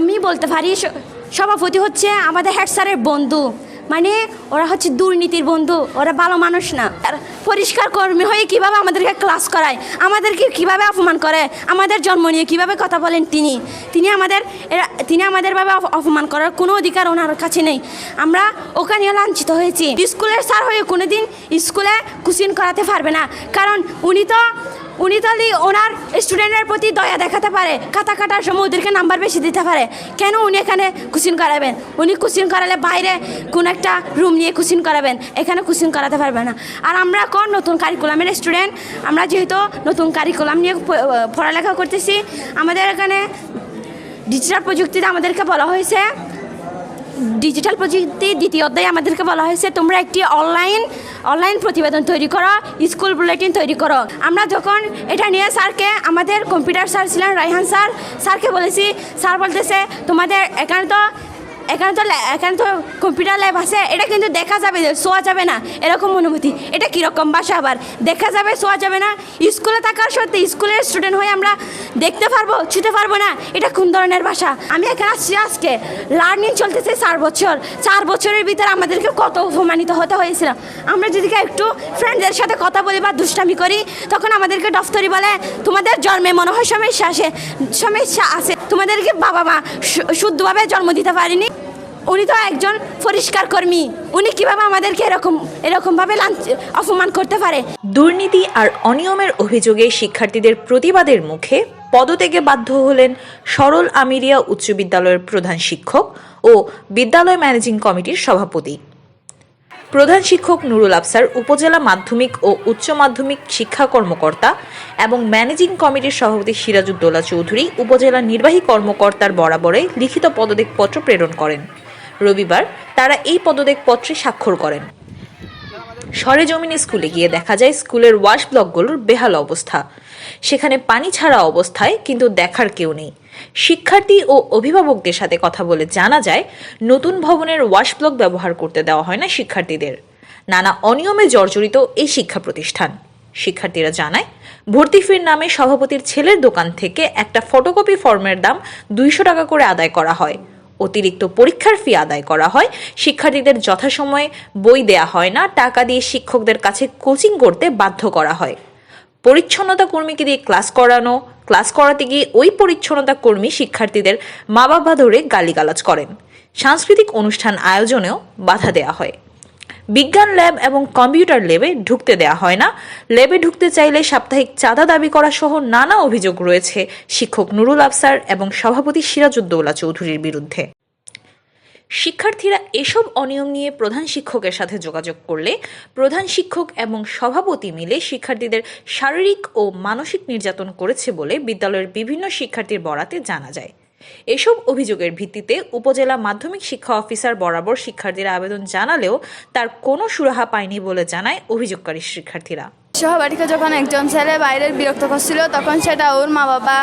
আমি বলতে পারি সভাপতি হচ্ছে আমাদের হেড স্যারের বন্ধু। মানে ওরা হচ্ছে দুর্নীতির বন্ধু, ওরা ভালো মানুষ না। পরিষ্কার কর্মী হয়ে কীভাবে আমাদেরকে ক্লাস করায়, আমাদেরকে কীভাবে অপমান করে, আমাদের জন্ম নিয়ে কীভাবে কথা বলেন তিনি? তিনি আমাদের তিনি আমাদের ভাবে অপমান করার কোনো অধিকার ওনার কাছে নেই। আমরা ওখানে লাঞ্ছিত হয়েছি। স্কুলের স্যার হয়ে কোনোদিন স্কুলে কুসিন করাতে পারবে না। কারণ উনি তো উনি তাহলে ওনার স্টুডেন্টের প্রতি দয়া দেখাতে পারে খাতা কাটার সময় ওদেরকে নাম্বার বেশি দিতে পারে। কেন উনি এখানে কুসিন করাবেন? উনি কুসিন করালে বাইরে কোন একটা রুম নিয়ে কুসিন করাবেন, এখানে কুসিন করাতে পারবে না। আর আমরা কোন নতুন কারিকুলামের স্টুডেন্ট আমরা যেহেতু নতুন কারিকুলাম নিয়ে পড়ালেখা করতেছি, আমাদের এখানে ডিজিটাল প্রযুক্তিতে আমাদেরকে বলা হয়েছে ডিজিটাল প্রযুক্তি দ্বিতীয় অধ্যায়ে আমাদেরকে বলা হয়েছে, তোমরা একটি অনলাইন অনলাইন প্রতিবেদন তৈরি করো, স্কুল বুলেটিন তৈরি করো। আমরা যখন এটা নিয়ে স্যারকে, আমাদের কম্পিউটার স্যার ছিলেন রায়হান স্যার, স্যারকে বলেছি, স্যার বলতেছে, তোমাদের এখানে তো এখানে তো এখানে তো কম্পিউটার ল্যাব আছে, এটা কিন্তু দেখা যাবে শোয়া যাবে না, এরকম অনুভূতি। এটা কীরকম বাসা আবার দেখা যাবে, শোয়া যাবে না। স্কুলে থাকার সত্ত্বে স্কুলের স্টুডেন্ট হয়ে আমরা দেখতে পারব, ছুতে পারব না। এটা কোন ধরনের ভাষা? আমি এখানে আসছি আজকে। লার্নিং চলতেছে চার বছর। চার বছরের ভিতরে আমাদেরকে কত অপমানিত হতে হয়েছিল। আমরা যদি একটু ফ্রেন্ডদের সাথে কথা বলি বা দুষ্টামি করি, তখন আমাদেরকে দফতরি বলে, তোমাদের জন্মে মনে হয় সমস্যা আসে, সমস্যা আছে। তোমাদেরকে বাবা মা শুদ্ধভাবে জন্ম দিতে পারিনি? উনি তো একজন পরিষ্কার কর্মী। উনি কীভাবে আমাদেরকে এরকম, এরকমভাবে অপমান করতে পারে? দুর্নীতি আর অনিয়মের অভিযোগে শিক্ষার্থীদের প্রতিবাদের মুখে পদত্যাগে বাধ্য হলেন সরল আমিরিয়া উচ্চ বিদ্যালয়ের প্রধান শিক্ষক ও বিদ্যালয় ম্যানেজিং কমিটির সভাপতি। প্রধান শিক্ষক নুরুল আফসার, উপজেলা মাধ্যমিক ও উচ্চ মাধ্যমিক শিক্ষা কর্মকর্তা এবং ম্যানেজিং কমিটির সভাপতি সিরাজউদ্দৌলা চৌধুরী উপজেলা নির্বাহী কর্মকর্তার বরাবরে লিখিত পদত্যাগপত্র প্রেরণ করেন। রবিবার তারা এই পদত্যাগপত্রে স্বাক্ষর করেন। সরেজমিনে স্কুলে গিয়ে দেখা যায় স্কুলের ওয়াশ ব্লকগুলোর বেহাল অবস্থা। সেখানে পানি ছাড়া অবস্থায় কিন্তু দেখার কেউ নেই। শিক্ষার্থী ও অভিভাবকদের সাথে কথা বলে জানা যায়, নতুন ভবনের ওয়াশ ব্লক ব্যবহার করতে দেওয়া হয় না শিক্ষার্থীদের। নানা অনিয়মে জর্জরিত এই শিক্ষা প্রতিষ্ঠান। শিক্ষার্থীরা জানায়, ভর্তি ফির নামে সভাপতির ছেলের দোকান থেকে একটা ফটোকপি ফর্মের দাম দুইশো টাকা করে আদায় করা হয়। অতিরিক্ত পরীক্ষার ফি আদায় করা হয়। শিক্ষার্থীদের যথাসময়ে বই দেয়া হয় না, টাকা দিয়ে শিক্ষকদের কাছে কোচিং করতে বাধ্য করা হয়। পরিচ্ছন্নতা কর্মীকে দিয়ে ক্লাস করানো, ক্লাস করাতে গিয়ে ওই পরিচ্ছন্নতা কর্মী শিক্ষার্থীদের মা বাবা ধরে গালিগালাজ করেন। সাংস্কৃতিক অনুষ্ঠান আয়োজনেও বাধা দেয়া হয়। বিজ্ঞান ল্যাব এবং কম্পিউটার ল্যাবে ঢুকতে দেয়া হয় না। ল্যাবে ঢুকতে চাইলে সাপ্তাহিক চাঁদা দাবি করা সহ নানা অভিযোগ রয়েছে, শিক্ষক নুরুল আফসার এবং সভাপতি সিরাজউদ্দৌলা চৌধুরীর বিরুদ্ধে। শিক্ষার্থীরা এসব অনিয়ম নিয়ে প্রধান শিক্ষকের সাথে যোগাযোগ করলে প্রধান শিক্ষক এবং সভাপতি মিলে শিক্ষার্থীদের শারীরিক ও মানসিক নির্যাতন করেছে বলে বিদ্যালয়ের বিভিন্ন শিক্ষার্থীর বরাতে জানা যায়। এসব অভিযোগের ভিত্তিতে উপজেলা মাধ্যমিক শিক্ষা অফিসার বরাবর শিক্ষার্থীরা আবেদন জানালেও তার কোনো সুরাহা পায়নি বলে জানায় অভিযোগকারী শিক্ষার্থীরা। সহপাঠীকে যখন একজন ছেলে বাইরের বিরক্ত করছিল, তখন সেটা ওর মা বাবা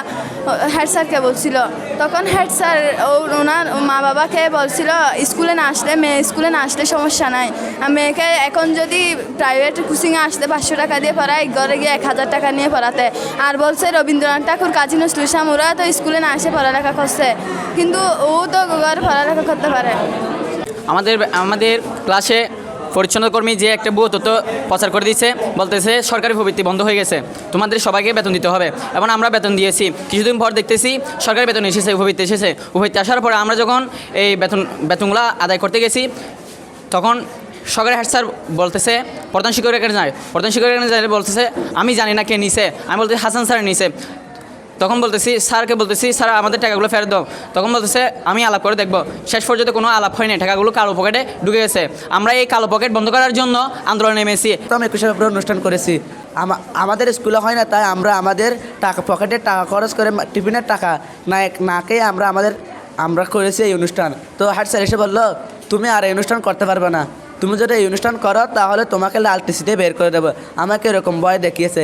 হেড স্যারকে বলছিল। তখন হেড স্যার ওর, ওনার মা বাবাকে বলছিল, স্কুলে না আসলে মেয়ে, স্কুলে না আসলে সমস্যা নাই। মেয়েকে এখন যদি প্রাইভেট কোচিংয়ে আসতে পাঁচশো টাকা দিয়ে পড়ায়, ঘরে গিয়ে এক হাজার টাকা নিয়ে পড়াতে। আর বলছে, রবীন্দ্রনাথ ঠাকুর, কাজী নজরুল ইসলাম, ওরা তো স্কুলে না এসে পড়ালেখা করছে। কিন্তু ও তো ঘরে পড়ালেখা করতে পারে। আমাদের আমাদের ক্লাসে পরিচ্ছন্ন কর্মী যে একটা ভুয়ো তথ্য প্রচার করে দিয়েছে, বলতেছে সরকারি প্রবৃত্তি বন্ধ হয়ে গেছে, তোমাদের সবাইকে বেতন দিতে হবে। এবং আমরা বেতন দিয়েছি। কিছুদিন পর দেখতেছি সরকারি বেতন এসেছে, উপবৃত্তি এসেছে। উপবৃত্তি আসার পরে আমরা যখন এই বেতন, বেতনগুলো আদায় করতে গেছি, তখন সরকারি হেড স্যার বলতেছে, প্রধান শিক্ষকের কাছে যায়। প্রধান শিক্ষকের কাছে বলতেছে, আমি জানি না কে নিছে। আমি বলতেছি, হাসান স্যার নিছে। তখন বলতেছি, স্যারকে বলতেছি, স্যার, আমাদের টাকাগুলো ফেরত দাও। তখন বলতেছে, আমি আলাপ করে দেখব। শেষ পর্যন্ত কোনো আলাপ হয়নি টাকাগুলো কালো পকেটে ঢুকে গেছে। আমরা এই কালো পকেট বন্ধ করার জন্য আন্দোলনে নেমেছি। আমি একুশে ফেব্রুয়ারি অনুষ্ঠান করেছি। আমাদের স্কুলে হয় না, তাই আমরা আমাদের টাকা, পকেটে টাকা খরচ করে টিফিনের টাকা না না খেয়ে আমরা আমাদের, আমরা করেছি এই অনুষ্ঠান। তো হাট স্যার এসে বলল, তুমি আর এই অনুষ্ঠান করতে পারবে না। তুমি যদি এই অনুষ্ঠান করো, তাহলে তোমাকে লাল টিসিতে বের করে দেবো। আমাকে এরকম ভয় দেখিয়েছে।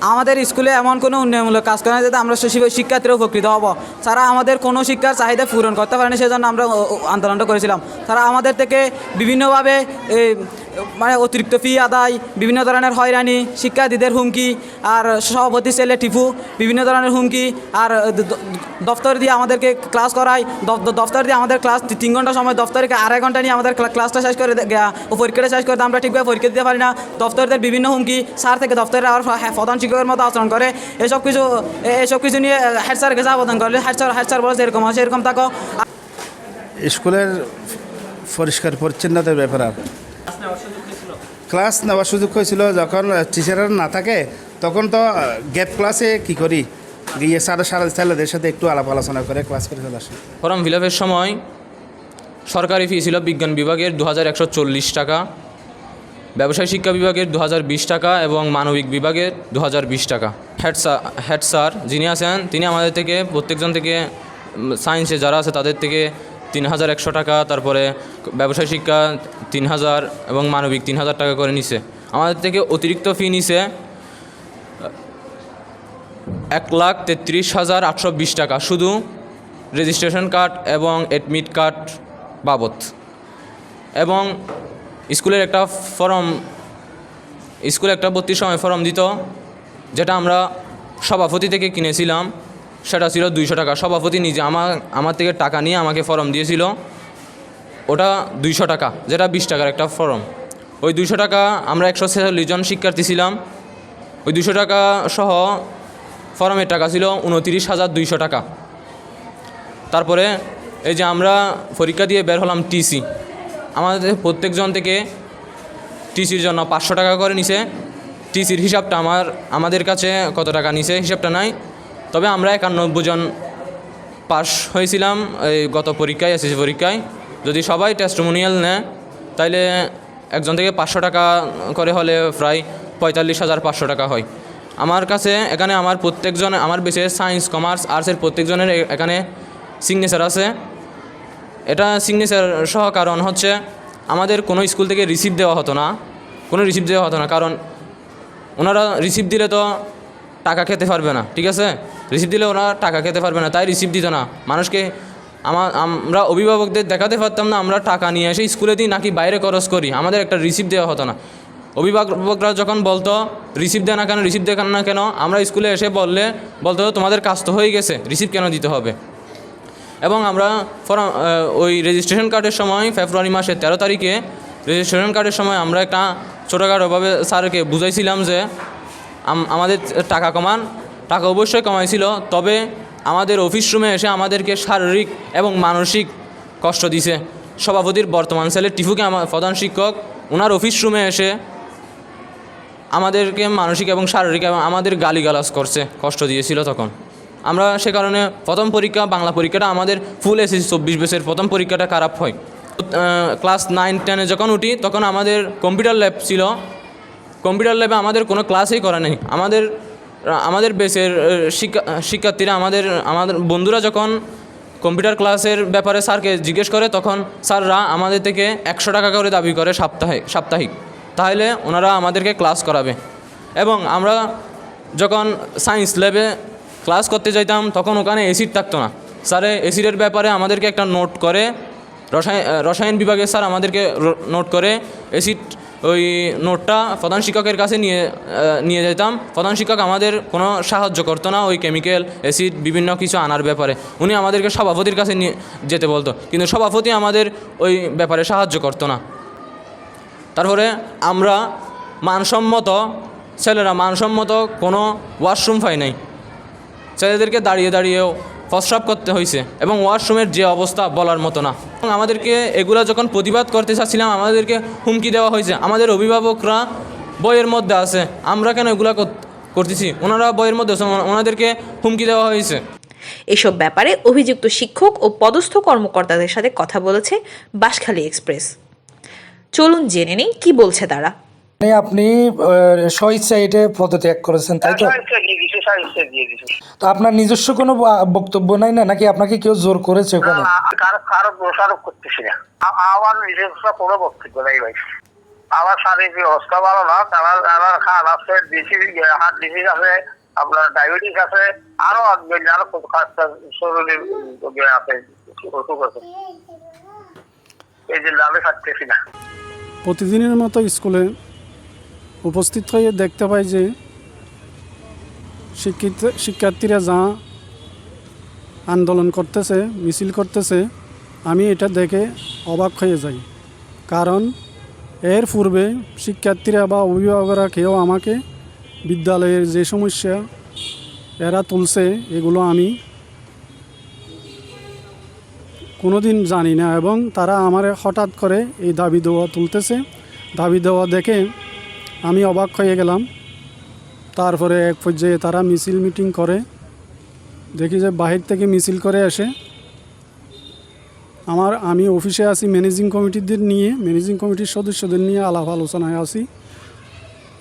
আমাদের স্কুলে এমন কোনো উন্নয়নমূলক কাজ করে না যাতে আমরা শিক্ষার্থীরা উপকৃত হব। তারা আমাদের কোনো শিক্ষার চাহিদা পূরণ করতে পারেনি, সেজন্য আমরা আন্দোলনটা করেছিলাম। তারা আমাদের থেকে বিভিন্নভাবে মানে অতিরিক্ত ফি আদায় বিভিন্ন ধরনের হয়রানি শিক্ষার্থীদের হুমকি আর সভাপতি ছেলে টিফু বিভিন্ন ধরনের হুমকি আর দ- দ- দফতর দিয়ে আমাদেরকে ক্লাস করায় দফতর দিয়ে আমাদের ক্লাস তিন ঘণ্টা সময় দফতরে আড়াই ঘণ্টা নিয়ে আমাদের ক্লাসটা শেষ করে পরীক্ষাটা শেষ করে আমরা ঠিকভাবে পরীক্ষা দিতে পারি না। দফতরদের বিভিন্ন হুমকি স্যার থেকে দফতরে আর হ্যাঁ, প্রধান শিক্ষকের মতো আচরণ করে। এসব কিছু এসব কিছু নিয়ে হেড স্যারকে আবেদন করলে হেড স্যার হেড স্যার বলে এরকম আছে এরকম থাকো। স্কুলের পরিষ্কার পরিচ্ছন্নতার ব্যাপার আর। ক্লাস নেওয়ার সুযোগ হয়েছিল? যখন টিচাররা না থাকে তখন তো গ্যাপ ক্লাসে কি করি? গিয়ে সারা সারা ছেলেদের সাথে একটু আলাপ আলোচনা করে ক্লাস করে চলে আসি। ফর্ম ফিল আপের সময় সরকারি ফি ছিল বিজ্ঞান বিভাগের দু হাজার একশো চল্লিশ টাকা ব্যবসায় শিক্ষা বিভাগের দু হাজার বিশ টাকা এবং মানবিক বিভাগের দু হাজার বিশ টাকা। হেড স্যার হেড স্যার যিনি আছেন তিনি আমাদের থেকে প্রত্যেকজন থেকে সায়েন্সে যারা আছে তাদের থেকে তিন হাজার একশো টাকা, তারপরে ব্যবসায় শিক্ষা তিন হাজার এবং মানবিক তিন হাজার টাকা করে নিছে। আমাদের থেকে অতিরিক্ত ফি নিছে এক লাখ তেত্রিশ হাজার আটশো বিশ টাকা শুধু রেজিস্ট্রেশন কার্ড এবং অ্যাডমিট কার্ড বাবদ। এবং স্কুলের একটা ফর্ম স্কুলে একটা ভর্তির সময় ফর্ম দিত, যেটা আমরা সভাপতি থেকে কিনেছিলাম। সেটা ছিল দুইশো টাকা। সভাপতি নিজে আমার আমার থেকে টাকা নিয়ে আমাকে ফর্ম দিয়েছিল। ওটা দুইশো টাকা, যেটা বিশ টাকার একটা ফর্ম। ওই দুইশো টাকা আমরা একশো ছেচল্লিশ জন শিক্ষার্থী ছিলাম। ওই দুশো টাকা সহ ফর্মের টাকা ছিল উনতিরিশ হাজার দুইশো টাকা। তারপরে এই যে আমরা পরীক্ষা দিয়ে বের হলাম টিসি। আমাদের প্রত্যেকজন থেকে টিসির জন্য পাঁচশো টাকা করে নিছে। টিসির হিসাবটা আমার, আমাদের কাছে কত টাকা নিছে? হিসাবটা নাই। তবে আমরা একানব্বই জন পাস হয়েছিলাম এই গত পরীক্ষায়, এসএসসি পরীক্ষায়। যদি সবাই টেস্টমোনিয়াল নেয়, তাইলে একজন থেকে পাঁচশো টাকা করে হলে প্রায় পঁয়তাল্লিশ হাজার পাঁচশো টাকা হয়। আমার কাছে এখানে আমার প্রত্যেকজন, আমার বেশি সায়েন্স কমার্স আর্টসের প্রত্যেকজনের এখানে সিগনেচার আছে। এটা সিগনেচার সহ কারণ হচ্ছে আমাদের কোনো স্কুল থেকে রিসিভ দেওয়া হতো না। কোনো রিসিভ দেওয়া হতো না, কারণ ওনারা রিসিভ দিলে তো টাকা খেতে পারবে না, ঠিক আছে? রিসিভ দিলে ওরা টাকা খেতে পারবে না, তাই রিসিভ দিত না। মানুষকে আমার আমরা অভিভাবকদের দেখাতে পারতাম না, আমরা টাকা নিয়ে এসে স্কুলে দিই নাকি বাইরে খরচ করি, আমাদের একটা রিসিভ দেওয়া হতো না। অভিভাবকরা যখন বলতো রিসিভ দেয় না কেন রিসিভ দেয় না কেন? আমরা স্কুলে এসে বললে, বলতো, তোমাদের কাজ তো হয়ে গেছে রিসিভ কেন দিতে হবে? এবং আমরা ফর্ম ওই রেজিস্ট্রেশন কার্ডের সময় ফেব্রুয়ারি মাসের তেরো তারিখে রেজিস্ট্রেশন কার্ডের সময় আমরা একটা ছোটোখাটোভাবে স্যারকে বুঝাইছিলাম যে আমাদের টাকা কমান টাকা অবশ্যই কমাইছিল, তবে আমাদের অফিস রুমে এসে আমাদেরকে শারীরিক এবং মানসিক কষ্ট দিছে। সভাপতির বর্তমান ছেলে টিফুকে আমার প্রধান শিক্ষক ওনার অফিস রুমে এসে আমাদেরকে মানসিক এবং শারীরিক এবং আমাদের গালিগালাজ করছে, কষ্ট দিয়েছিল তখন। আমরা সে কারণে প্রথম পরীক্ষা, বাংলা পরীক্ষাটা আমাদের ফুল এসেছি চব্বিশ বেসের প্রথম পরীক্ষাটা খারাপ হয়। ক্লাস নাইন টেনে যখন উঠি, তখন আমাদের কম্পিউটার ল্যাব ছিল। কম্পিউটার ল্যাবে আমাদের কোনো ক্লাসই করা নেই। আমাদের আমাদের বেসের শিক্ষা শিক্ষার্থীরা আমাদের আমাদের বন্ধুরা যখন কম্পিউটার ক্লাসের ব্যাপারে স্যারকে জিজ্ঞেস করে, তখন স্যাররা আমাদের থেকে একশো টাকা করে দাবি করে সাপ্তাহিক সাপ্তাহিক। তাহলে ওনারা আমাদেরকে ক্লাস করাবে। এবং আমরা যখন সায়েন্স ল্যাবে ক্লাস করতে যাইতাম, তখন ওখানে এসিড থাকতো না। স্যারে এসিডের ব্যাপারে আমাদেরকে একটা নোট করে রসায়ন রসায়ন বিভাগের স্যার আমাদেরকে নোট করে, এসিড ওই নোটটা প্রধান শিক্ষকের কাছে নিয়ে নিয়ে যেতাম প্রধান শিক্ষক আমাদের কোনো সাহায্য করতো না ওই কেমিক্যাল অ্যাসিড বিভিন্ন কিছু আনার ব্যাপারে। উনি আমাদেরকে সভাপতির কাছে নিয়ে যেতে বলতো। কিন্তু সভাপতি আমাদের ওই ব্যাপারে সাহায্য করতো না। তারপরে আমরা মানসম্মত, ছেলেরা মানসম্মত কোনো ওয়াশরুম পাই নাই। ছেলেদেরকে দাঁড়িয়ে দাঁড়িয়েও প্রস্রাব করতে হয়েছে এবং ওয়াশরুমের যে অবস্থা বলার মতো না। এবং আমাদেরকে এগুলো যখন প্রতিবাদ করতে চাচ্ছিলাম আমাদেরকে হুমকি দেওয়া হয়েছে। আমাদের অভিভাবকরা বইয়ের মধ্যে আছে। আমরা কেন এগুলো করতেছি? ওনারা বইয়ের মধ্যে আছে। ওনাদেরকে হুমকি দেওয়া হয়েছে। এসব ব্যাপারে অভিযুক্ত শিক্ষক ও পদস্থ কর্মকর্তাদের সাথে কথা বলেছে বাঁশখালী এক্সপ্রেস। চলুন জেনে নেই কি বলছে তারা। মানে আপনি স্বইচ্ছা এটা পদত্যাগ করেছেন তাই তো দিয়ে দিছি তো আপনার নিজস্ব কোনো বক্তব্য নাই না? নাকি আপনাকে কেউ জোর করেছে ওখানে? কারও কারও দোষারোপ করতেছি না। আমার নিজস্ব কোনো বক্তব্য নেই ভাই। আমার শারীরিক অবস্থা ভালো না আমার আমার খান আছে ডিসি হার্ট ডিজিজ আছে আপনার ডায়াবেটিস আছে আরও আরও শরীরের আছে অসুখ আছে। এই জন্য আমি থাকতেছি না। প্রতিদিনের মতো স্কুলে উপস্থিত হয়ে দেখতে পাই যে শিক্ষিত শিক্ষার্থীরা যা আন্দোলন করতেছে, মিছিল করতেছে, আমি এটা দেখে অবাক হয়ে যাই। কারণ এর পূর্বে শিক্ষার্থীরা বা অভিভাবকরা কেউ আমাকে বিদ্যালয়ের যে সমস্যা এরা তুলছে, এগুলো আমি কোনোদিন জানি না এবং তারা আমার হঠাৎ করে এই দাবি দেওয়া তুলতেছে। দাবি দেওয়া দেখে আমি অবাক হয়ে গেলাম। তারপরে এক পর্যায়ে তারা মিছিল মিটিং করে। দেখি যে বাহির থেকে মিছিল করে আসে। আমার, আমি অফিসে আছি ম্যানেজিং কমিটিদের নিয়ে, ম্যানেজিং কমিটির সদস্যদের নিয়ে আলাপ আলোচনায় আছি।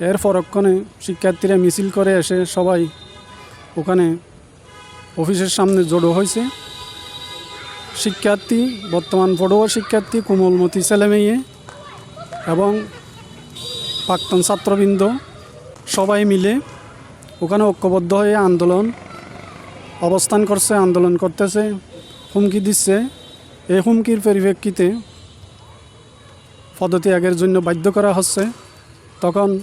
এর পরক্ষণে শিক্ষার্থীরা মিছিল করে এসে সবাই ওখানে অফিসের সামনে জড়ো হয়েছে। শিক্ষার্থী, বর্তমান পড়ুয়া শিক্ষার্থী, কোমলমতি ছেলে মেয়ে এবং প্রাক্তন ছাত্রবৃন্দ সবাই মিলে ওখানে ঐক্যবদ্ধ হয়ে আন্দোলন, অবস্থান করছে, আন্দোলন করতেছে, হুমকি দিচ্ছে। এই হুমকির পরিপ্রেক্ষিতে পদত্যাগের জন্য বাধ্য করা হচ্ছে। তখন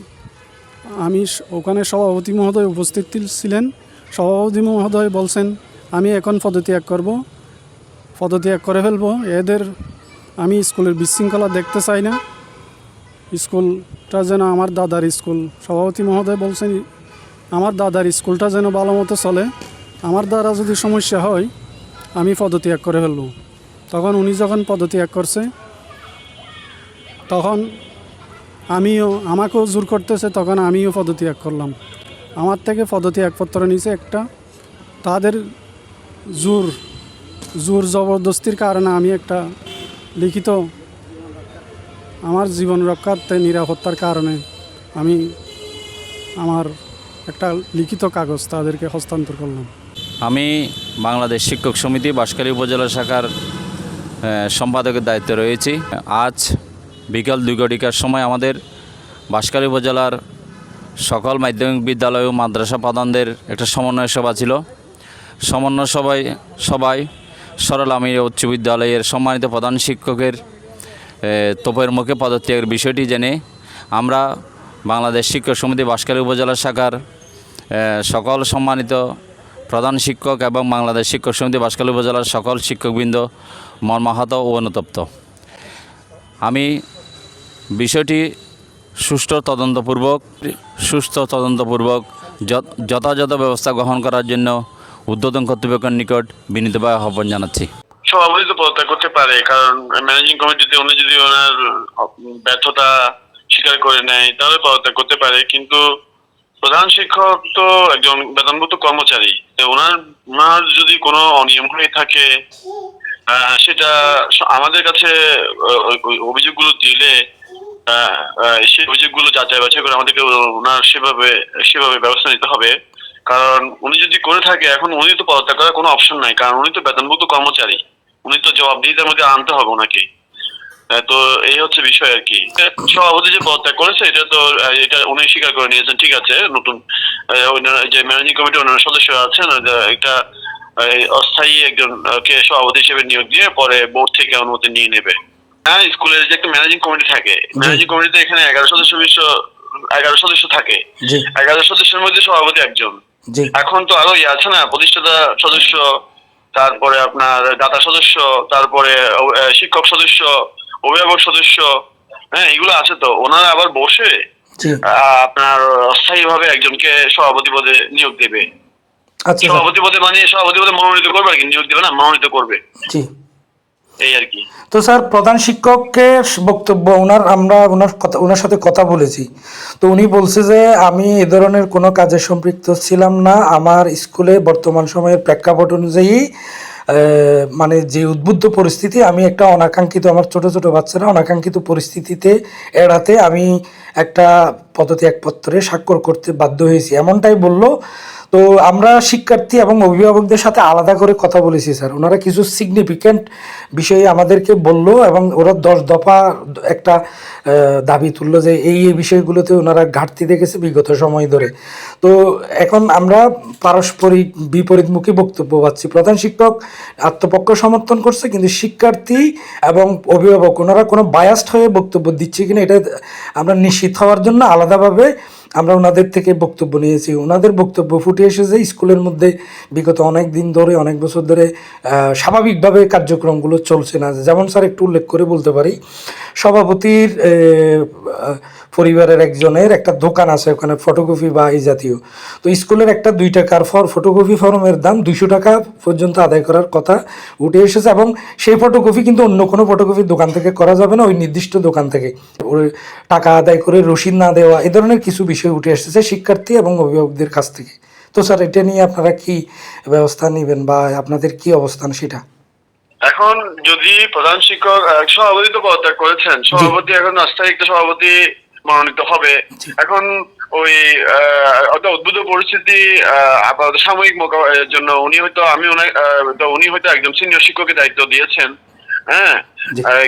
আমি ওখানে সভাপতি মহোদয় উপস্থিত ছিলেন। সভাপতি মহোদয় বলছেন, আমি এখন পদত্যাগ করব। পদত্যাগ করে ফেলব। এদের আমি স্কুলের বিশৃঙ্খলা দেখতে চাই না। স্কুলটা যেন আমার দাদার স্কুল। সভাপতি মহোদয় বলছেন, আমার দাদার স্কুলটা যেন ভালো মতো চলে। আমার দ্বারা যদি সমস্যা হয়, আমি পদত্যাগ করে ফেলব। তখন উনি যখন পদত্যাগ করছে, তখন আমিও, আমাকেও জোর করতেছে, তখন আমিও পদত্যাগ করলাম। আমার থেকে পদত্যাগপত্র নিছে একটা। তাদের জোর জোর জবরদস্তির কারণে আমি একটা লিখিত আমার জীবন রক্ষার্থে নিরাপত্তার কারণে আমি আমার একটা লিখিত কাগজ তাদেরকে হস্তান্তর করলাম। আমি বাংলাদেশ শিক্ষক সমিতি বাঁশখালী উপজেলা শাখার সম্পাদকের দায়িত্বে রয়েছি। আজ বিকাল দুই ঘটিকার সময় আমাদের বাঁশখালী উপজেলার সকল মাধ্যমিক বিদ্যালয় ও মাদ্রাসা প্রধানদের একটা সমন্বয় সভা ছিল। সমন্বয় সভায় সবাই সরল আমির উচ্চ বিদ্যালয়ের সম্মানিত প্রধান শিক্ষকের তোপের মুখে পদত্যাগের বিষয়টি জেনে আমরা বাংলাদেশ শিক্ষক সমিতি বাঁশখালী উপজেলা শাখার সকল সম্মানিত প্রধান শিক্ষক এবং বাংলাদেশ শিক্ষক সমিতি বাঁশখালী উপজেলার সকল শিক্ষকবৃন্দ মর্মাহত ও অনুতপ্ত। আমি বিষয়টি সুষ্ঠু তদন্তপূর্বক সুস্থ তদন্তপূর্বক যথাযথ ব্যবস্থা গ্রহণ করার জন্য উদ্বোধন কর্তৃপক্ষের নিকট বিনীতভাবে আহ্বান জানাচ্ছি। সভাপতি তো পদত্যাগ করতে পারে। কারণ ম্যানেজিং কমিটিতে উনি যদি ওনার ব্যর্থতা স্বীকার করে নেয়, তাহলে পদত্যাগ করতে পারে। কিন্তু প্রধান শিক্ষক তো একজন বেতনভুক্ত কর্মচারী। ওনার ওনার যদি কোনো অনিয়ম হয়ে থাকে সেটা আমাদের কাছে অভিযোগগুলো দিলে সেই অভিযোগগুলো যাচাই বাছাই করে আমাদেরকে ওনার সেভাবে সেভাবে ব্যবস্থা নিতে হবে। কারণ উনি যদি করে থাকে, এখন উনি তো পদত্যাগ করার কোনো অপশন নাই। কারণ উনি তো বেতনভুক্ত কর্মচারী। উনি তো জবাবদিহিতার মধ্যে আনতে হবে ওনাকে। তো এই হচ্ছে বিষয় আর কি। সভাপতি যে পদত্যাগ করেছে এটা তো এটা উনি স্বীকার করে নিয়েছেন ঠিক আছে? নতুন যে ম্যানেজিং কমিটি অন্যান্য সদস্য আছেন একটা অস্থায়ী একজন কে সভাপতি হিসেবে নিয়োগ দিয়ে পরে বোর্ড থেকে অনুমতি নিয়ে নেবে। হ্যাঁ স্কুলের যে একটা ম্যানেজিং কমিটি থাকে ম্যানেজিং কমিটিতে এখানে এগারো সদস্য বিশিষ্ট এগারো সদস্য থাকে। এগারো সদস্যের মধ্যে সভাপতি একজন। এখন তো আরও ইয়ে আছে না প্রতিষ্ঠাতা সদস্য তারপরে আপনার দাতা সদস্য তারপরে শিক্ষক সদস্য অভিভাবক সদস্য হ্যাঁ এগুলো আছে তো। ওনারা আবার বসে আপনার অস্থায়ী ভাবে একজনকে সভাপতি পদে নিয়োগ দেবে। আচ্ছা সভাপতি পদে মানে সভাপতি পদে মনোনীত করবে আর কি নিয়োগ দেবে না মনোনীত করবে। তো স্যার, প্রধান শিক্ষকের বক্তব্য, ওনার, আমরা ওনার কথা, ওনার সাথে কথা বলেছি। তো উনি বলছে যে, আমি এ ধরনের কোনো কাজে সম্পৃক্ত ছিলাম না। আমার স্কুলে বর্তমান সময়ের প্রেক্ষাপট অনুযায়ী মানে যে উদ্বুদ্ধ পরিস্থিতি, আমি একটা অনাকাঙ্ক্ষিত, আমার ছোট ছোট বাচ্চারা অনাকাঙ্ক্ষিত পরিস্থিতিতে এড়াতে আমি একটা পদত্যাগপত্রে স্বাক্ষর করতে বাধ্য হয়েছি। এমনটাই বলল তো আমরা শিক্ষার্থী এবং অভিভাবকদের সাথে আলাদা করে কথা বলেছি, স্যার। ওনারা কিছু সিগনিফিক্যান্ট বিষয়ে আমাদেরকে বলল এবং ওরা দশ দফা একটা দাবি তুললো যে এই এই বিষয়গুলোতে ওনারা ঘাটতি দেখেছে বিগত সময় ধরে। তো এখন আমরা পারস্পরিক বিপরীতমুখী বক্তব্য পাচ্ছি। প্রধান শিক্ষক আত্মপক্ষ সমর্থন করছে, কিন্তু শিক্ষার্থী এবং অভিভাবক, ওনারা কোনো বায়াস্ট হয়ে বক্তব্য দিচ্ছে কিনা, এটা আমরা নিশ্চিত হওয়ার জন্য আলাদাভাবে আমরা ওনাদের থেকে বক্তব্য নিয়েছি। ওনাদের বক্তব্য ফুটে এসেছে স্কুলের মধ্যে বিগত অনেক দিন ধরে, অনেক বছর ধরে স্বাভাবিকভাবে কার্যক্রমগুলো চলছে না। যেমন স্যার একটু উল্লেখ করে বলতে পারি, সভাপতির পরিবারের একজনের একটা দোকান আছে ওখানে ফটোকপি বা এই জাতীয়। তো স্কুলের একটা দুই টাকার ফর ফটোকপি ফর্মের দাম দুইশো টাকা পর্যন্ত আদায় করার কথা উঠে এসেছে এবং সেই ফটোকপি কিন্তু অন্য কোনো ফটোকপির দোকান থেকে করা যাবে না ওই নির্দিষ্ট দোকান থেকে। টাকা আদায় করে রসিদ না দেওয়া এ ধরনের কিছু বিষয় উঠে এসেছে শিক্ষার্থী এবং অভিভাবকদের কাছ থেকে। তো স্যার এটা নিয়ে আপনারা কি ব্যবস্থা নেবেন বা আপনাদের কি অবস্থান সেটা? এখন যদি প্রধান শিক্ষক সভাপতি তো পদত্যাগ করেছেন সভাপতি এখন অস্থায়ী একটা সভাপতি মনোনীত হবে। এখন ওই আহ, একটা পরিস্থিতি আপাতত সাময়িক মোকাবেলার জন্য উনি হয়তো আমি উনি হয়তো একজন সিনিয়র শিক্ষকের দায়িত্ব দিয়েছেন। হ্যাঁ?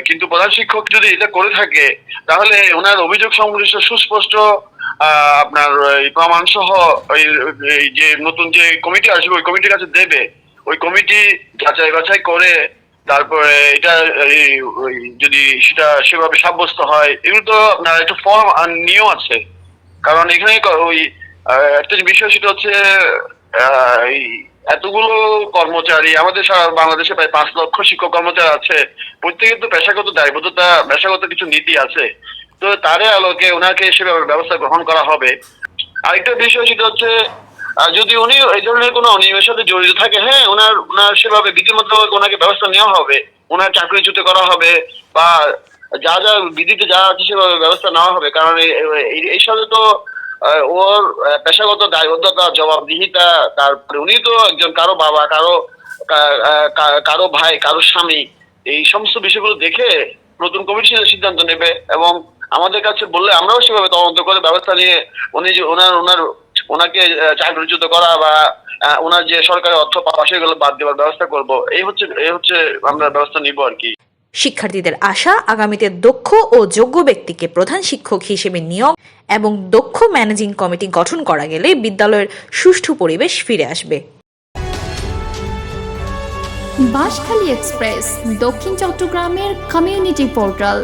কিন্তু প্রধান শিক্ষক যদি এটা করে থাকে তাহলে ওনার অভিযোগ সংশ্লিষ্ট সুস্পষ্ট আহ, আপনার প্রমাণ সহ ওই- যে নতুন যে কমিটি আসবে ওই কমিটির কাছে দেবে। ওই কমিটি যাচাই বাছাই করে তারপরে এটা যদি সেটা সেভাবে সাব্যস্ত হয়, এগুলো তো আপনার একটা ফর্ম আর নিয়ম আছে। কারণ এখানে ওই একটা বিষয় সেটা হচ্ছে এতগুলো কর্মচারী, আমাদের সারা বাংলাদেশে প্রায় পাঁচ লক্ষ শিক্ষক কর্মচারী আছে। প্রত্যেকের তো পেশাগত দায়বদ্ধতা, পেশাগত কিছু নীতি আছে। তো তারই আলোকে ওনাকে সেভাবে ব্যবস্থা গ্রহণ করা হবে। আরেকটা বিষয় সেটা হচ্ছে যদি উনি এই ধরনের কোনো অনিয়মের সাথে জড়িত থাকে হ্যাঁ ওনার ওনার সেভাবে বিধিমত ওনাকে ব্যবস্থা নেওয়া হবে, ওনার চাকরিচ্যুত করা হবে, বা যা যা বিধিতে যা আছে সেভাবে ব্যবস্থা নেওয়া হবে, কারণ এই- সাথে তো ওর পেশাগত দায়বদ্ধতা, জবাবদিহিতা, তারপরে উনি তো একজন কারও বাবা, কারও কারও ভাই, কারও স্বামী, এই সমস্ত বিষয়গুলো দেখে নতুন কমিটি সিদ্ধান্ত নেবে এবং আমাদের কাছে বললে আমরাও সেভাবে তদন্ত করে ব্যবস্থা নিয়ে উনি যে, ওনার ওনার ওনাকে চাকরিচ্যুত করা বা ওনার যে সরকারি অর্থ পাওয়া সেগুলো বাদ দেওয়ার ব্যবস্থা করব। এই হচ্ছে এই হচ্ছে আমরা ব্যবস্থা নিব আর কি। শিক্ষার্থীদের আশা আগামীতে দক্ষ ও যোগ্য ব্যক্তিকে প্রধান শিক্ষক হিসেবে নিয়োগ এবং দক্ষ ম্যানেজিং কমিটি গঠন করা গেলে বিদ্যালয়ের সুষ্ঠু পরিবেশ ফিরে আসবে। বাঁশখালী এক্সপ্রেস দক্ষিণ চট্টগ্রামের কমিউনিটি পোর্টাল